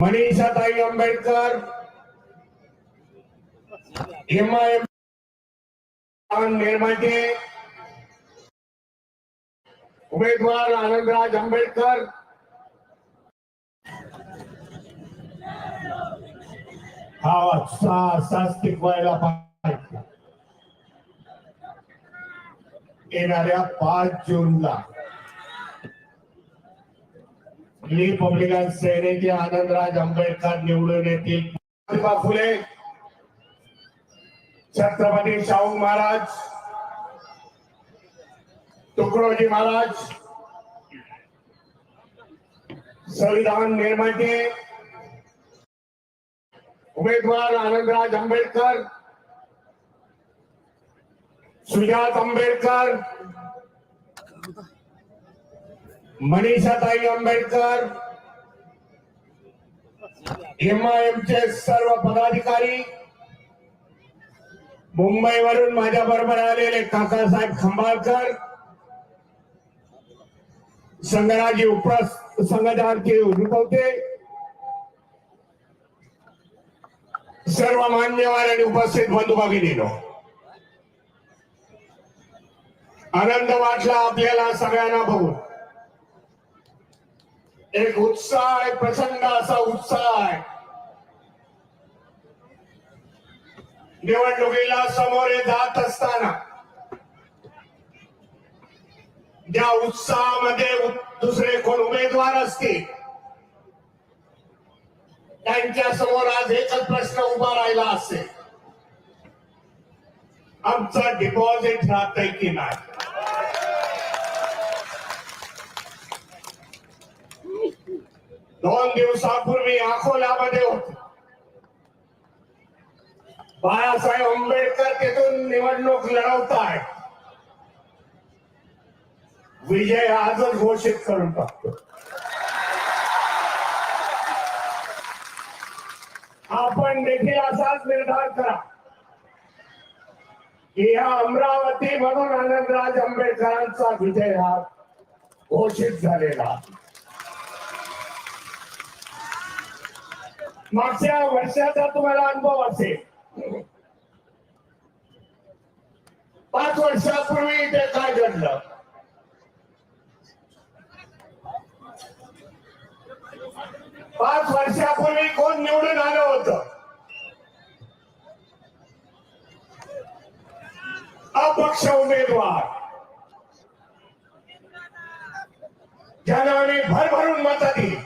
मनीषाताई आंबेडकर निर्माते उमेदवार आनंदराज आंबेडकर. हा उत्साह टिकवायला पाहिजे. येणाऱ्या पाच जूनला. रिपब्लिकन सेनेचे आनंदराज आंबेडकर निवडून येतील. महात्मा फुले छत्रपती शाहू महाराज तुकडोजी महाराज संविधान निर्माते उमेदवार आनंदराज आंबेडकर सुजात आंबेडकर मनीषाताई आंबेडकर एम आय एमचे सर्व पदाधिकारी मुंबईवरून माझ्या बरोबर आलेले काकासाहेब खंबाळकर संगणाजी उपस संघाचे रुपवते सर्व मान्यवर आणि उपस्थित बंधू भगिनीनो आनंद वाटला आपल्याला सगळ्यांना बघून. एक उत्साह आहे प्रचंड असा उत्साह आहे. निवडणुकीला समोरे जात असताना ज्या उत्साहामध्ये दुसरे कोण उमेदवार असतील त्यांच्यासमोर आज एकच प्रश्न उभा राहिला असेल. आमचं डिपॉझिट राहतंय की नाही? दोन दिवसापूर्वी अकोल्यामध्ये होते. बाळासाहेब आंबेडकर तिथून निवडणूक लढवत आहेत. विजय आजच घोषित करून टाकतो. आपण देखील असाच निर्धार करा. की या अमरावती म्हणून आनंदराज आंबेडकरांचा विजय हा घोषित झालेला मागच्या वर्षाचा तुम्हाला अनुभव असेल. पाच वर्षापूर्वी इथे काय घडलं? पाच वर्षापूर्वी कोण निवडून आलं होत? अपक्ष उमेदवार. ज्याला आम्ही भरभरून मत दिली.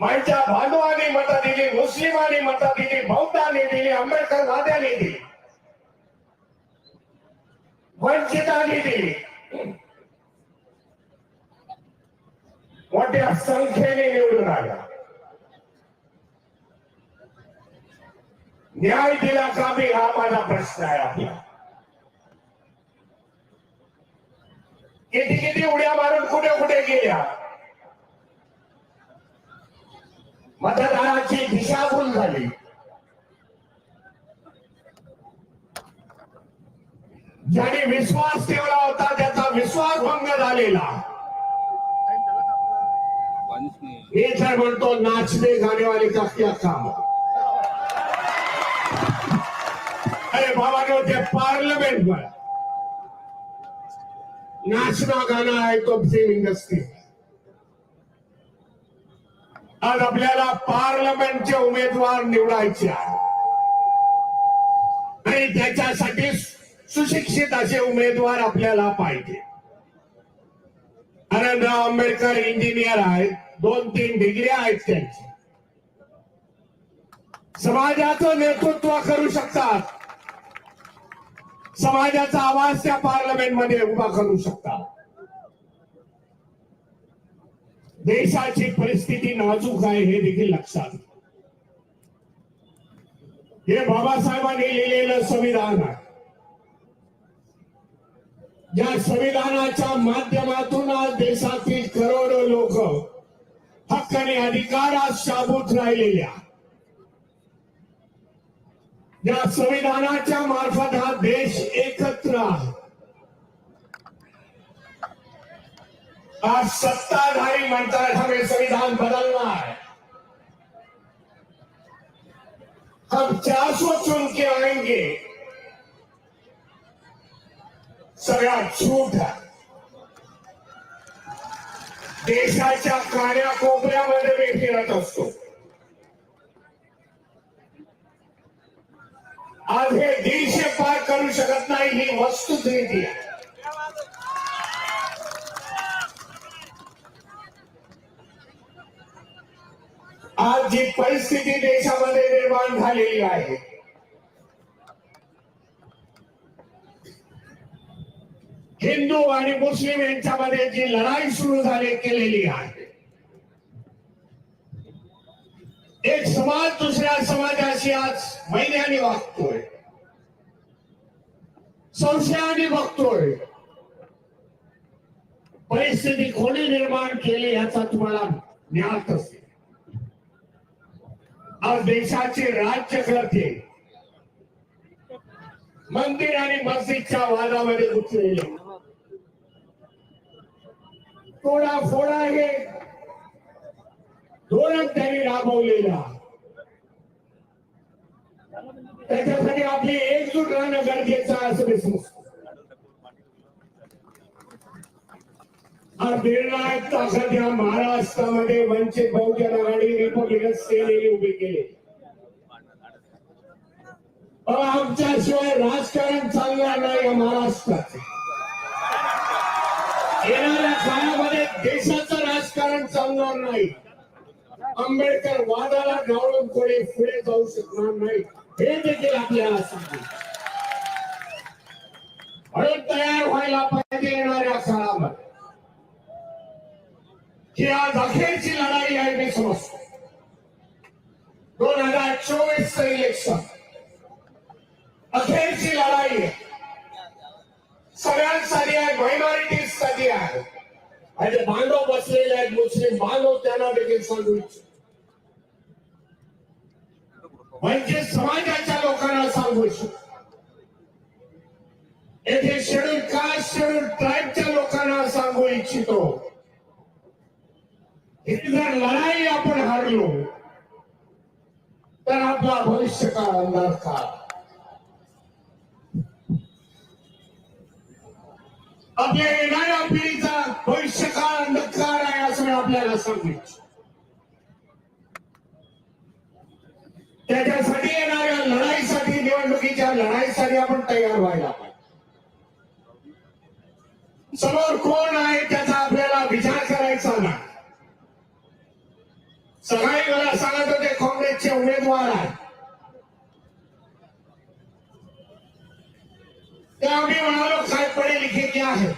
माणच्या भांडवानी मत दिली मुस्लिमांनी मत दिली बौद्धांनी दिली आंबेडकर वाद्यांनी दिली. वंचितांनी दिली. मोठ्या संख्येने निवडून आल्या. न्याय दिला का मी हा माझा प्रश्न आहे आपला. किती किती उड्या मारून कुठे कुठे गेल्या? मतदाराची दिशाभूल झाली. ज्याने विश्वास ठेवला होता त्याचा विश्वास भंग झालेला. हे तर म्हणतो नाचणे गाणेवाले का क्या काम अरे बाबा ते पार्लमेंट में नाचना गाना है तो फिल्म इंडस्ट्री आज आपल्याला पार्लमेंटचे उमेदवार निवडायचे आहे आणि त्याच्यासाठी सुशिक्षित असे उमेदवार आपल्याला पाहिजे. आनंदराव आंबेडकर इंजिनियर आहेत. दोन तीन डिग्री आहेत त्यांची. समाजाचं नेतृत्व करू शकतात. समाजाचा आवाज त्या पार्लमेंटमध्ये उभा करू शकतात. देशाची परिस्थिती नाजूक आहे हे देखील लक्षात हे बाबासाहेबांनी लिहिलेलं संविधान आहे. या संविधानाच्या माध्यमातून आज देशातील करोडो लोक हक्क आणि अधिकारात शाबूत राहिलेल्या या संविधानाच्या मार्फत हा देश एकत्र आहे. आज सत्ताधारी है हमें संविधान बदलना है। हम चार सौ चुन के आएँगे। सगळ्यात झूठ आहे देशाच्या कान्या कोपऱ्यामध्ये मी फिरत असतो आज हे दीडशे पार करू शकत नाही ही वस्तुस्थिती आहे आज जी परिस्थिती देशामध्ये निर्माण झालेली आहे हिंदू आणि मुस्लिम यांच्यामध्ये जी लढाई सुरू झाली केलेली आहे. एक समाज दुसऱ्या समाजाशी आज महिन्याने वागतोय. संशयाने बघतोय. परिस्थिती कोणी निर्माण केली याचा तुम्हाला ज्ञात असेल. आज देशाचे राज्य करते. मंदिर आणि मस्जिदच्या वादामध्ये गुंतलेले. तोडा फोडा हे धोरण त्यांनी राबवलेला. त्याच्यासाठी आपली एकजूट राहणं गरजेचं असं मी समजतो निर्णायक ताकद या महाराष्ट्रामध्ये वंचित बहुजन आघाडी रिपब्लिकन सेनेने उभे केले. आमच्याशिवाय राजकारण चालणार नाही या महाराष्ट्रात. येणाऱ्या काळामध्ये देशाचं राजकारण चालणार नाही. आंबेडकर वादाला गावळून कोणी पुढे जाऊ शकणार नाही. हे देखील आपल्याला सांगितलं म्हणून तयार व्हायला पाहिजे येणाऱ्या काळामध्ये. ही आज अखेरची लढाई आहे मी समजतो. दोन हजार चोवीस इलेक्शन अखेरची लढाई आहे. सगळ्यांसाठी आहे मायनॉरिटीजसाठी आहे. आणि बांधव बसलेले आहेत मुस्लिम बांधव त्यांना देखील सांगू इच्छितो. म्हणजे समाजाच्या लोकांना सांगू इच्छितो. येथे शेड्यूल कास्ट शेड्यूल ट्राईबच्या लोकांना सांगू इच्छितो. ही जर लढाई आपण हारलो तर आपला भविष्य काळ अंधार काळ आपल्या येणाऱ्या पिढीचा भविष्य काळ अंधकार आहे असं मी आपल्याला सांगितलं त्याच्यासाठी येणाऱ्या लढाईसाठी निवडणुकीच्या लढाईसाठी आपण तयार व्हायला पाहिजे. समोर कोण आहे त्याचा सकाळी मला सांगत होते काँग्रेसचे उमेदवार आहेत. तेव्हा मी म्हणालो साहेब पडे लिखे क्या आहे.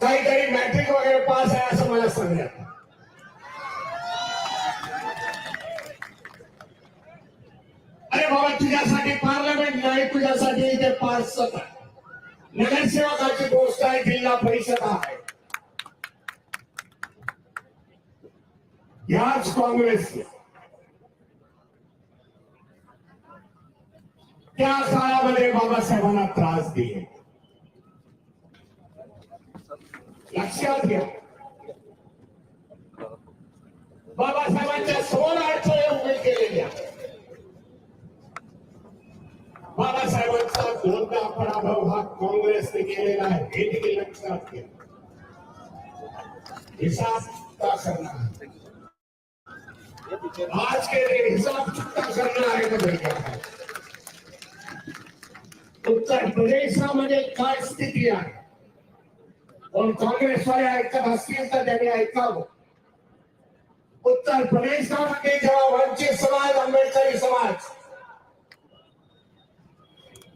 काहीतरी मॅट्रिक वगैरे पास आहे असं मला सांगण्यात अरे बाबा तुझ्यासाठी पार्लमेंट नाही तुझ्यासाठी इथे पास पाच सत्ता नगरसेवकाची गोष्ट आहे जिल्हा परिषद आहे याच काँग्रेसने त्या काळामध्ये बाबासाहेबांना त्रास दिले लक्षात घ्या बाबासाहेबांच्या समोर अडचणी उभे केलेल्या बाबासाहेबांचा दोनदा पराभव हा काँग्रेसने केलेला आहे हे देखील हिसाब चुकता करना है आज के हिसाब चुकता करना का भैया उत्तर प्रदेशामध्ये काय स्थिती उत्तर वंचित समाज आंबेडकरी समाज।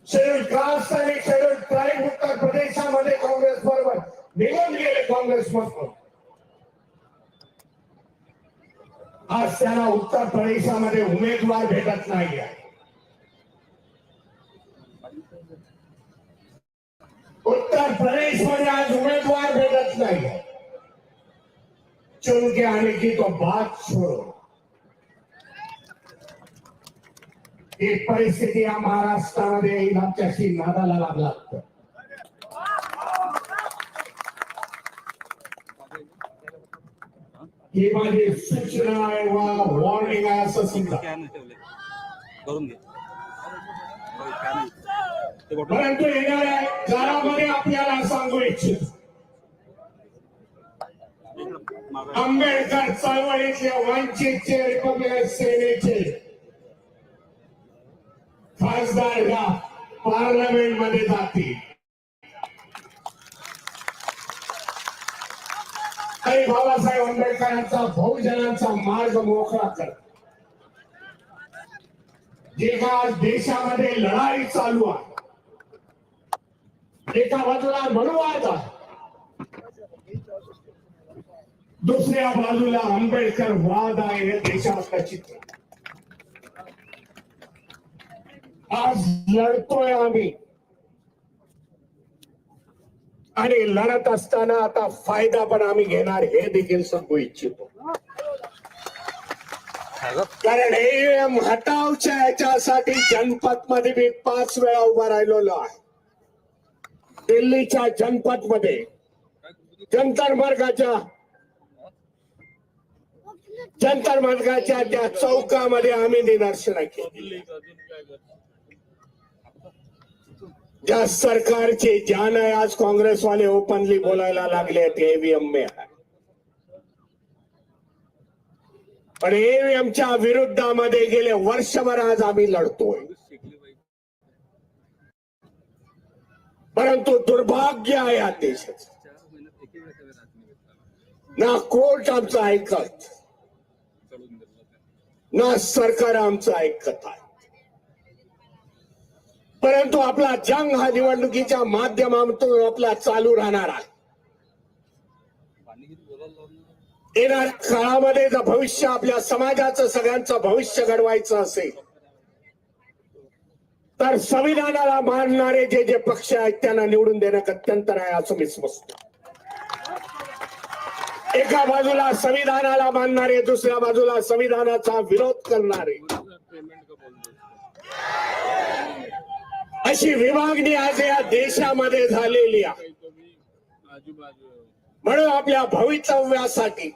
शेड्यूल कास्ट आणि शेड्यूल ट्राईब उत्तर प्रदेशामध्ये काँग्रेस बरोबर. निघून गेले काँग्रेस मधून. आज त्यांना उत्तर प्रदेशामध्ये उमेदवार भेटत नाही आहे उत्तर प्रदेशमध्ये आज उमेदवार भेटत नाही चुनके आने की तो बात छोड़ो एक परिस्थिती या महाराष्ट्रामध्ये येईल आमच्याशी नादाला लागला. ही माझी सूचना वॉर्निंग आहे असं समजा. करून घे परंतु येणाऱ्या काळामध्ये आपल्याला सांगू इच्छित. आंबेडकर चळवळीचे वंचितचे रिपब्लिक सेनेचे खासदार ह्या पार्लमेंटमध्ये जातील. काही बाबासाहेब आंबेडकरांचा बहुजनांचा मार्ग मोकळा कर. जेव्हा देशामध्ये लढाई चालू आहे एका बाजूला मनुवाद आहे दुसऱ्या बाजूला आंबेडकर वाद आहे हे देशातलं चित्र. आज लढतोय आम्ही. आणि लढत असताना आता फायदा पण आम्ही घेणार हे देखील सांगू इच्छितो. कारण एम हटावच्या याच्यासाठी जनपदमध्ये मी पाच वेळा उभा राहिलेलो आहे. दिल्लीच्या जनपदमध्ये जंतर मार्गाच्या जंतर मार्गाच्या त्या चौकामध्ये आम्ही निदर्शनं केली. त्या सरकारचे जान आहे आज काँग्रेसवाले ओपनली बोलायला लागले आहेत एव्हीएम में पण एव्हीएमच्या विरुद्धामध्ये गेले वर्षभर आज आम्ही लढतोय. परंतु दुर्भाग्य आहे या देशाच. ना कोर्ट आमचं ऐकत ना सरकार आमचं ऐकत आहे. परंतु आपला जंग हा निवडणुकीच्या माध्यमातून आपला चालू राहणार आहे. येणाऱ्या काळामध्ये जर भविष्य आपल्या समाजाचं सगळ्यांचं भविष्य घडवायचं असेल तर संविधानाला मानणारे जे जे पक्ष आहेत त्यांना निवडून देणं अत्यंत आहे असं मी समजतो एका बाजूला संविधानाला मानणारे दुसऱ्या बाजूला संविधानाचा विरोध करणारे. अशी विभागणी आज या देशामध्ये झालेली आहे. म्हणून आपल्या भवितव्यासाठी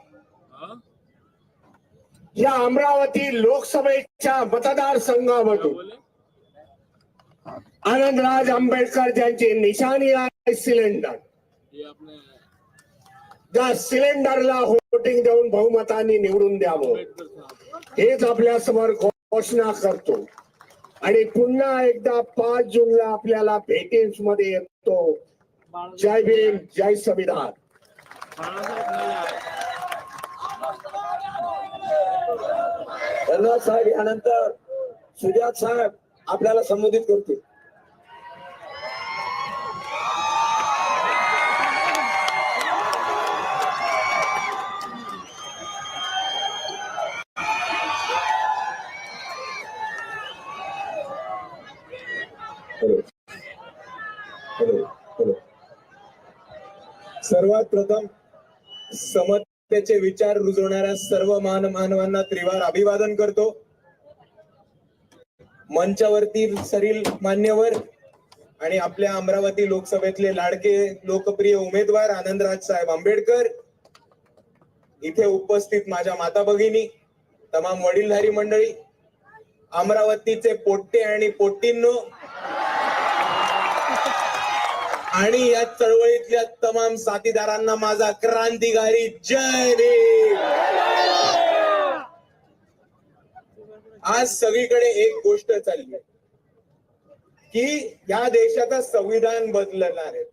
या अमरावती लोकसभेच्या मतदारसंघामधून आनंदराज आंबेडकर ज्यांची निशाणी आहे सिलेंडर त्या सिलेंडरला होटिंग देऊन बहुमताने निवडून द्यावं. हेच आपल्यासमोर घोषणा करतो. आणि पुन्हा एकदा पाच जूनला आपल्याला भेटीन्समध्ये येतो. जय भीम जय संविधान. धन्यवाद साहेब यानंतर सुजात साहेब आपल्याला संबोधित करतील. सर्वात प्रथम समतेचे विचार रुजवणाऱ्या सर्व मान मानवांना त्रिवार अभिवादन करतो. मंचावरती सरील मान्यवर आणि आपल्या अमरावती लोकसभेतले लाडके लोकप्रिय उमेदवार आनंदराज साहेब आंबेडकर. इथे उपस्थित माझ्या माता भगिनी तमाम वडीलधारी मंडळी अमरावतीचे पोट्टे आणि पोट्टींनो आणि या चळवळीतल्या तमाम साथीदारांना माझा क्रांतिकारी जय भीम आज सगळीकडे एक गोष्ट चालली आहे की या देशाचं संविधान बदलणार आहे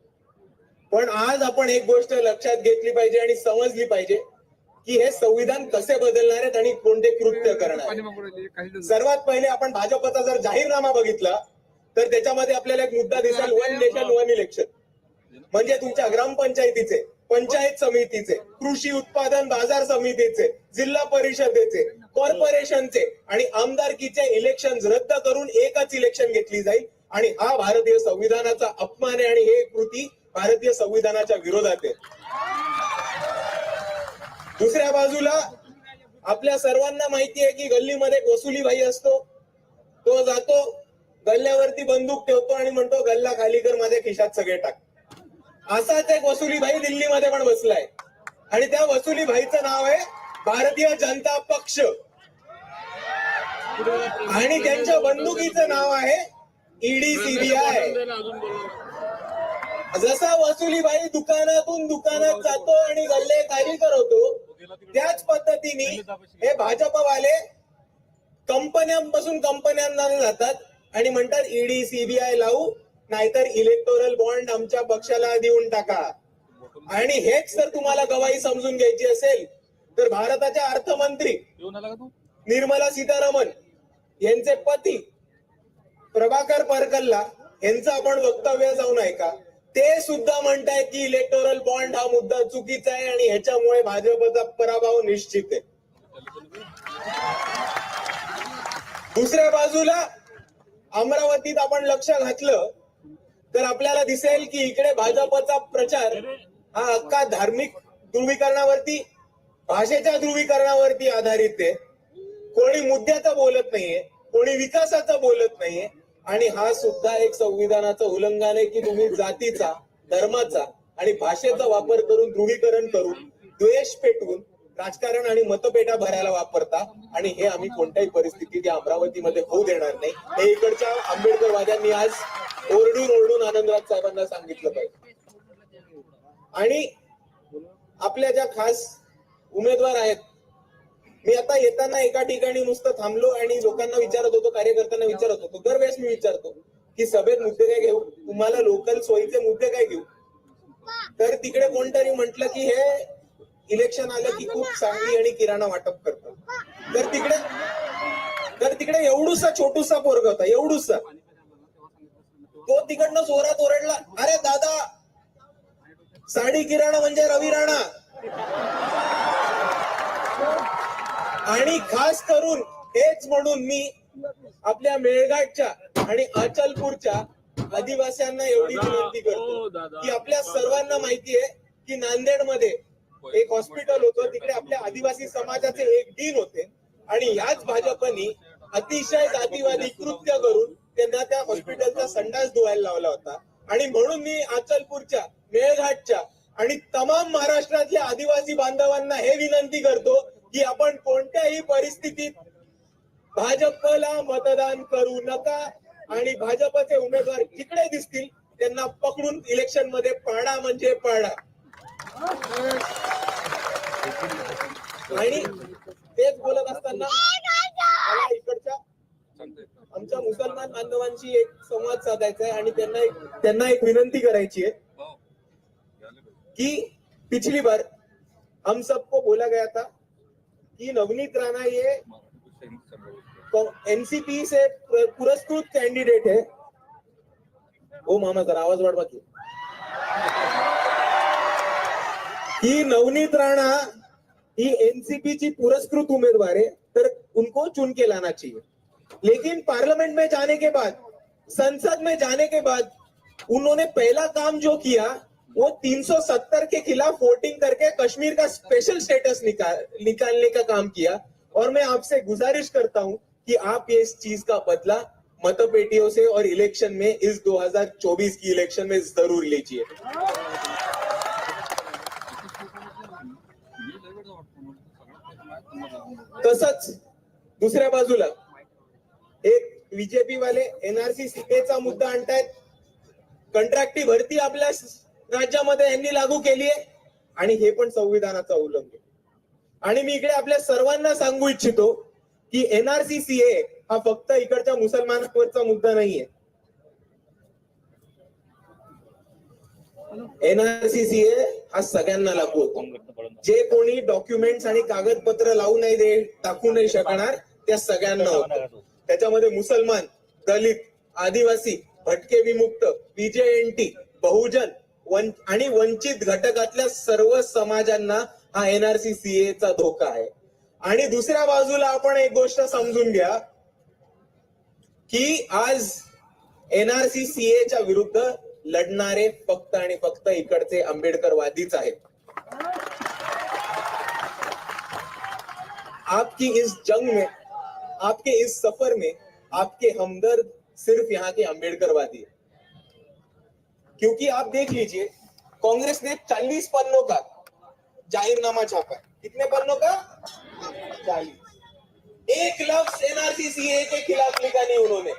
पण आज आपण एक गोष्ट लक्षात घेतली पाहिजे आणि समजली पाहिजे की हे संविधान कसे बदलणार आहेत आणि कोणते कृत्य करणार. सर्वात पहिले आपण भाजपचा जर जाहीरनामा बघितला तर त्याच्यामध्ये आपल्याला एक मुद्दा दिसेल वन नेशन वन इलेक्शन म्हणजे तुमच्या ग्रामपंचायतीचे पंचायत समितीचे कृषी उत्पादन बाजार समितीचे जिल्हा परिषदेचे कॉर्पोरेशनचे आणि आमदारकीचे इलेक्शन रद्द करून एकच इलेक्शन घेतली जाईल. आणि हा भारतीय संविधानाचा अपमान आहे आणि हे कृती भारतीय संविधानाच्या विरोधात आहे. दुसऱ्या बाजूला आपल्या सर्वांना माहिती आहे की गल्लीमध्ये एक वसुली भाई असतो. गल्ल्यावरती बंदूक ठेवतो आणि म्हणतो गल्ला खाली कर माझ्या खिशात सगळे टाक. असाच एक वसुली भाई दिल्लीमध्ये पण बसलाय. आणि त्या वसुली भाईचं नाव आहे भारतीय जनता पक्ष. आणि त्यांच्या बंदुकीचं नाव आहे ईडी सीबीआय. जसा वसुलीबाई दुकानातून दुकानात जातो आणि गल्ले खाली करवतो त्याच पद्धतीने हे भाजपवाले कंपन्यांपासून कंपन्यांना जातात. आणि म्हणतात ईडी सीबीआय लावू नाहीतर इलेक्टोरल बॉन्ड आमच्या पक्षाला देऊन टाका. आणि हेच जर तुम्हाला गवाही समजून घ्यायची असेल तर भारताच्या अर्थमंत्री निर्मला सीतारामन यांचे पती प्रभाकर परकल्ला यांचं आपण वक्तव्य जाऊन ऐका. ते सुद्धा म्हणतायत की इलेक्टोरल बॉन्ड हा मुद्दा चुकीचा आहे आणि ह्याच्यामुळे भाजपचा पराभव निश्चित आहे. दुसऱ्या बाजूला अमरावतीत आपण लक्ष घातलं तर आपल्याला दिसेल की इकडे भाजपचा प्रचार हा अख्खा धार्मिक ध्रुवीकरणावरती भाषेच्या ध्रुवीकरणावरती आधारित आहे. कोणी मुद्द्याचं बोलत नाहीये कोणी विकासाचं बोलत नाहीये आणि हा सुद्धा एक संविधानाचं उल्लंघन आहे की तुम्ही जातीचा धर्माचा आणि भाषेचा वापर करून ध्रुवीकरण करून द्वेष पेटवून राजकारण आणि मतपेटा भरायला वापरता आणि हे आम्ही कोणत्याही परिस्थितीत या अमरावतीमध्ये होऊ देणार नाही. हे इकडच्या आंबेडकरवाद्यांनी आज ओरडून ओरडून आनंदराज साहेबांना सांगितलं पाहिजे. आणि आपल्या ज्या खास उमेदवार आहेत मी आता येताना एका ठिकाणी नुसतं थांबलो आणि लोकांना विचारत होतो कार्यकर्त्यांना विचारत होतो. दरवेळेस मी विचारतो की सभेत मुद्दे काय घेऊ? तुम्हाला लोकल सोयीचे मुद्दे काय घेऊ? तर तिकडे कोणतरी म्हटलं की हे इलेक्शन आलं की खूप सांगली आणि किराणा वाटप करतात. तर तिकडे तर तिकडे एवढूसा छोटूसा पोरग होता एवढूसा. तो तिकडनं जोरात ओरडला अरे दादा साडी किराणा म्हणजे रवी राणा. आणि खास करून हेच म्हणून मी आपल्या मेळघाटच्या आणि अचलपूरच्या आदिवासींना एवढी विनंती करतो की आपल्या सर्वांना माहिती आहे की नांदेडमध्ये एक हॉस्पिटल होतं तिकडे आपल्या आदिवासी समाजाचे एक डीन होते. आणि याच भाजपनी अतिशय जातीवादी कृत्य करून त्यांना त्या हॉस्पिटलचा संडास धुवायला लावला होता. आणि म्हणून मी अचलपूरच्या मेळघाटच्या आणि तमाम महाराष्ट्रातल्या आदिवासी बांधवांना हे विनंती करतो की आपण कोणत्याही परिस्थितीत भाजपला मतदान करू नका आणि भाजपचे उमेदवार जिकडे दिसतील त्यांना पकडून इलेक्शनमध्ये पाडा म्हणजे पाडा. आणि तेच बोलत असताना मला इकडच्या आमच्या मुसलमान बांधवांशी एक संवाद साधायचा आहे आणि त्यांना एक त्यांना एक विनंती करायची आहे की कि पिछली बार हम सबको बोला गया था कि नवनीत राणा ये एनसीपी से पुरस्कृत कैंडिडेट है। ओ मामा जरा आवाज वाढवा की. ही नवनीत राणा ही एनसीपी पुरस्कृत उम्मीदवार है तर उनको चुन के लाना चाहिए. लेकिन पार्लियामेंट में जाने के बाद संसद में जाने के बाद उन्होंने पहला काम जो किया वो 370 के खिलाफ वोटिंग करके कश्मीर का स्पेशल स्टेटस निकाल निकालने का काम किया. और मैं आपसे गुजारिश करता हूं कि आप ये इस चीज का बदला मतपेटियों से और इलेक्शन में इस 2024 की इलेक्शन में जरूर लीजिए। तसंच दुसऱ्या बाजूला एक बीजेपी वाले एनआरसी सीटेचा मुद्दा आणतायत. कंत्राटी भरती आपल्या राज्यामध्ये यांनी लागू केली आहे आणि हे पण संविधानाचा उल्लंघन. आणि मी इकडे आपल्या सर्वांना सांगू इच्छितो की एनआरसी सीए हा फक्त इकडच्या मुसलमानांवरचा मुद्दा नाहीये. एनआरसीसीए हा सगळ्यांना लागू होतो. जे कोणी डॉक्युमेंट्स आणि कागदपत्र लावू नाही दे टाकू नाही शकणार त्या सगळ्यांना होतो. त्याच्यामध्ये मुसलमान दलित आदिवासी भटके विमुक्त पीजेएनटी बहुजन वन आणि वंचित घटकातल्या सर्व समाजांना हा एनआरसी सीए चा धोका आहे. आणि दुसऱ्या बाजूला आपण एक गोष्ट समजून घ्या की आज एनआरसी सीएच्या विरुद्ध लढणारे फक्त आणि फक्त इकडचे आंबेडकरवादीच आहेत. आपकी इस जंग में आपके इस सफर में आपके हमदर्द सिर्फ यहाँ के अंबेडकरवादी क्योंकि आप देख लीजिए कांग्रेस ने 40 पन्नों का जाहिरनामा छापा कितने पन्नों का? 40 एक लफ्ज एनआरसी सीए के खिलाफ लिखा नहीं उन्होंने।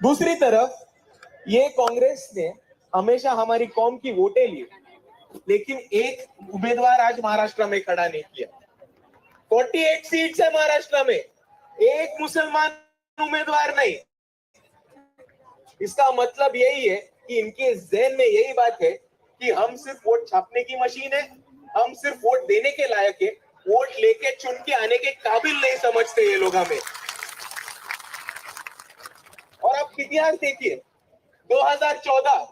दूसरी तरफ ये कांग्रेस ने हमेशा हमारी कौम की वोटें ली, लेकिन एक उम्मीदवार आज महाराष्ट्र में खड़ा नहीं किया। 48 सीट है महाराष्ट्र में एक मुसलमान उम्मीदवार नहीं। इसका मतलब यही है कि इनके जहन में यही बात है कि हम सिर्फ़ वोट छापने की मशीन है, हम सिर्फ़ वोट देने के लायक है, वोट लेके चुन के आने के काबिल नहीं समझते ये लोग हमें। और आप इतिहास देखिए 2014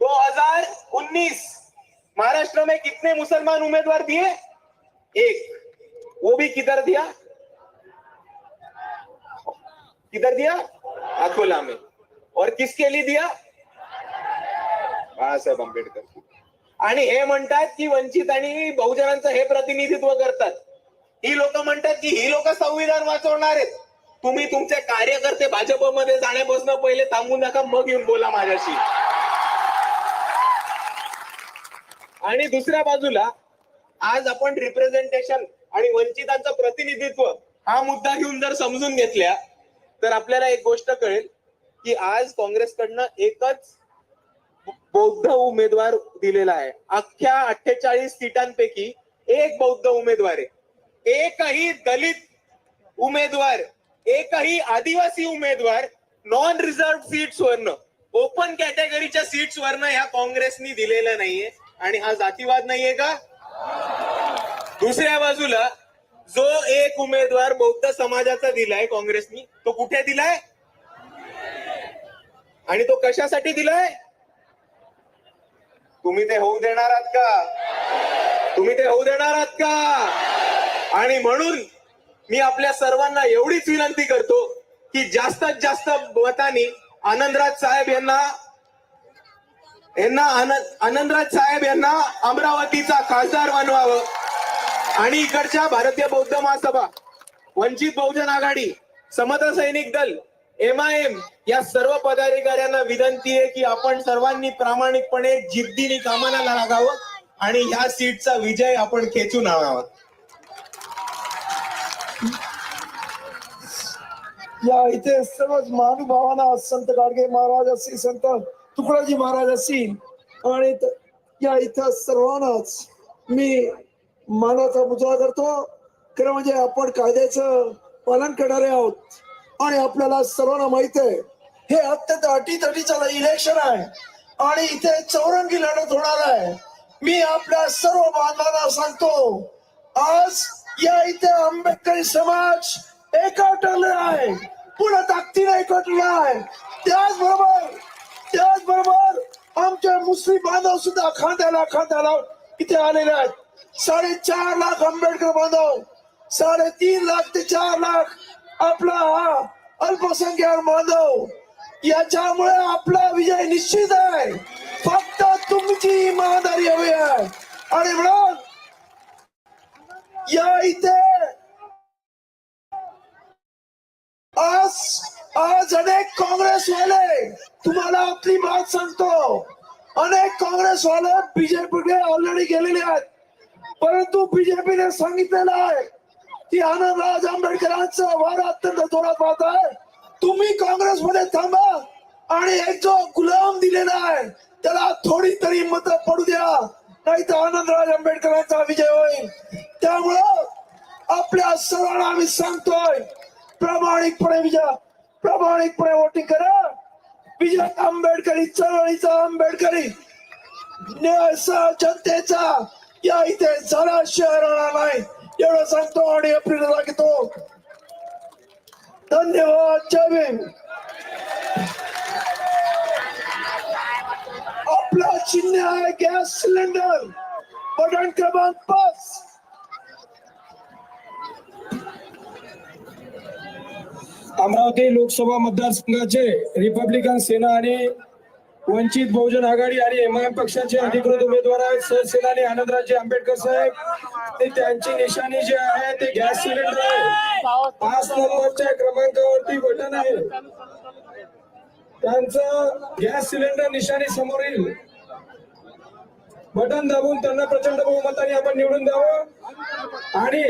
2019 महाराष्ट्र में कितने मुसलमान उम्मीदवार दिए? एक। वो भी किधर दिया? किधर दिया? अकोला में। और किसके लिए दिया? बाळासाहेब आंबेडकर आणि हे म्हणतात की वंचित आणि बहुजनांचं हे प्रतिनिधित्व करतात. ही लोक म्हणतात की ही लोक संविधान वाचवणार आहेत. तुम्ही तुमचे कार्यकर्ते भाजपमध्ये जाण्यापासून पहिले थांबू नका मग येऊन बोला माझ्याशी. आणि दुसऱ्या बाजूला आज आपण रिप्रेझेंटेशन आणि वंचितांचं प्रतिनिधित्व हा मुद्दा घेऊन जर समजून घेतल्या तर आपल्याला एक गोष्ट कळेल की आज काँग्रेसकडनं एकच बौद्ध उमेदवार दिलेला आहे. अख्ख्या अठ्ठेचाळीस सीटांपैकी एक बौद्ध उमेदवार आहे. एकही दलित उमेदवार एकही आदिवासी उमेदवार नॉन रिझर्व सीट्स वरनं ओपन कॅटेगरीच्या सीट्स वरनं ह्या काँग्रेसनी दिलेलं नाहीये. आणि हा जातीवाद नाहीये का? दुसऱ्या बाजूला जो एक उमेदवार बौद्ध समाजाचा दिलाय काँग्रेसनी तो कुठे दिलाय? आणि तो कशासाठी दिलाय? तुम्ही ते होऊ देणार आहात का? तुम्ही ते होऊ देणार आहात का? आणि म्हणून मी आपल्या सर्वांना एवढीच विनंती करतो की जास्तीत जास्त मतांनी आनंदराज साहेब यांना यांना आनंदराज साहेब यांना अमरावतीचा खासदार बनवावं. आणि इकडच्या भारतीय बौद्ध महासभा वंचित बहुजन आघाडी समता सैनिक दल एम आय एम या सर्व पदाधिकाऱ्यांना विनंती आहे की आपण सर्वांनी प्रामाणिकपणे जिद्दीने कामाला लागावं आणि ह्या सीटचा विजय आपण खेचून आणावा. या इथे सर्वच महानुभावांना संत गाडगे महाराज असतील संत तुकडाजी महाराज असतील आणि या इथं सर्वांनाच मी मानाचा मुजरा करतो. खरं म्हणजे आपण कायद्याचं पालन करणारे आहोत. आणि आपल्याला सर्वांना माहीत आहे हे अत्यंत अटीतटीचं इलेक्शन आहे. आणि इथे चौरंगी लढत होणार आहे. मी आपल्या सर्व बांधवांना सांगतो आज या इथे आंबेडकरी समाज एकवटलेला आहे. पुन्हा ताकदीने एकवटलेला आहे त्याचबरोबर त्याचबरोबर आमचे मुस्लिम बांधव सुद्धा खांद्याला खांद्याला इथे आलेले आहेत. साडेचार लाख आंबेडकर बांधव साडेतीन लाख ते चार लाख आपला हा अल्पसंख्याक बांधव. याच्यामुळे आपला विजय निश्चित आहे. फक्त तुमची इमानदारी हवी आहे. आणि म्हणून या इथे आज अनेक काँग्रेसवाले तुम्हाला आपली बात सांगतो. अनेक काँग्रेसवाले बीजेपीकडे ऑलरेडी गेलेले आहेत. परंतु बीजेपीने सांगितलेलं आहे की आनंदराज आंबेडकरांचा वार अत्यंत जोरात वाहत आहे. तुम्ही काँग्रेसमध्ये थांबा आणि एक जो गुलाम दिलेला आहे त्याला थोडी तरी मत पडू द्या. नाही तर आनंदराज आंबेडकरांचा विजय होईल. त्यामुळं आपल्या सर्वांना आम्ही सांगतोय प्रामाणिकपणे विजय. प्रामाणिकपणे वोटिंग करा. विजय आंबेडकरी चळवळीचा आंबेडकरी. न्यायचा जनतेचा या इथे झाल्याशिवाय राहणार नाही. एवढं सांगतो आणि एप्रिल लागतो धन्यवाद जय भीम. आपला चिन्ह आहे गॅस सिलेंडर. बटन क्रमांक पाच. अमरावती लोकसभा मतदारसंघाचे रिपब्लिकन सेना आणि वंचित बहुजन आघाडी आणि एमआयएम पक्षाचे अधिकृत उमेदवार आहेत. सरसेनानी आनंदराजे आंबेडकर साहेब. ते त्यांची निशाणी जी आहे ते गॅस सिलेंडर आहे. पाच नंबरच्या क्रमांकावरती बटन आहे. त्यांचं गॅस सिलेंडर निशाणी समोर येईल. बटन दाबून त्यांना प्रचंड बहुमताने आपण निवडून द्यावं. आणि